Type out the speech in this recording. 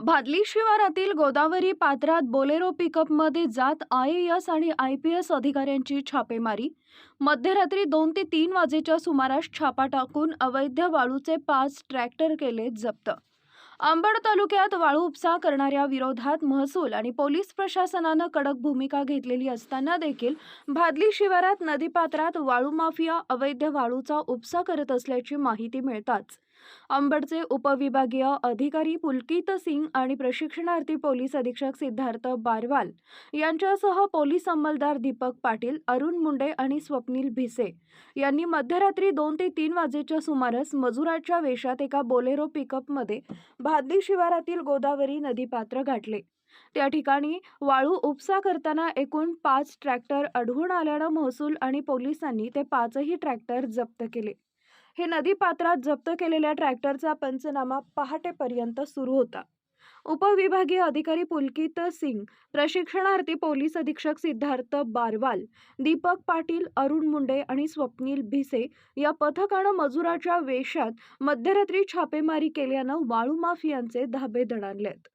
भादली शिवारातील गोदावरी पात्रात बोलेरो पिकअपमध्ये जात आय ए एस आणि आय पी एस अधिकाऱ्यांची छापेमारी. मध्यरात्री दोन ते तीन वाजेच्या सुमारास छापा टाकून अवैध वाळूचे पाच ट्रॅक्टर केले जप्त. अंबड तालुक्यात वाळू उपसा करणाऱ्या विरोधात महसूल आणि पोलीस प्रशासनानं कडक भूमिका घेतलेली असताना देखील भादली शिवारात नदीपात्रात वाळू माफिया अवैध वाळूचा उपसा करत असल्याची माहिती मिळताच अंबडचे उपविभागीय अधिकारी पुलकित सिंग आणि प्रशिक्षणार्थी पोलीस अधीक्षक सिद्धार्थ बारवाल यांच्यासह पोलीस अंमलदार दीपक पाटील अरुण मुंडे आणि स्वप्नील भिसे यांनी मध्यरात्री दोन ते तीन वाजेच्या सुमारास मजुराच्या वेशात एका बोलेरो पिकअपमध्ये भादली शिवारातील गोदावरी नदीपात्र गाठले. त्या ठिकाणी वाळू उपसा करताना एकूण पाच ट्रॅक्टर आढळून आल्यानं महसूल आणि पोलिसांनी ते पाचही ट्रॅक्टर जप्त केले. हे नदीपात्रात जप्त केलेल्या ट्रॅक्टरचा पंचनामा पहाटेपर्यंत सुरू होता. उपविभागीय अधिकारी पुलकित सिंग प्रशिक्षणार्थी पोलीस अधीक्षक सिद्धार्थ बारवाल दीपक पाटील अरुण मुंडे आणि स्वप्नील भिसे या पथकानं मजुराच्या वेशात मध्यरात्री छापेमारी केल्यानं वाळू माफियांचे धाबे दणाणलेत.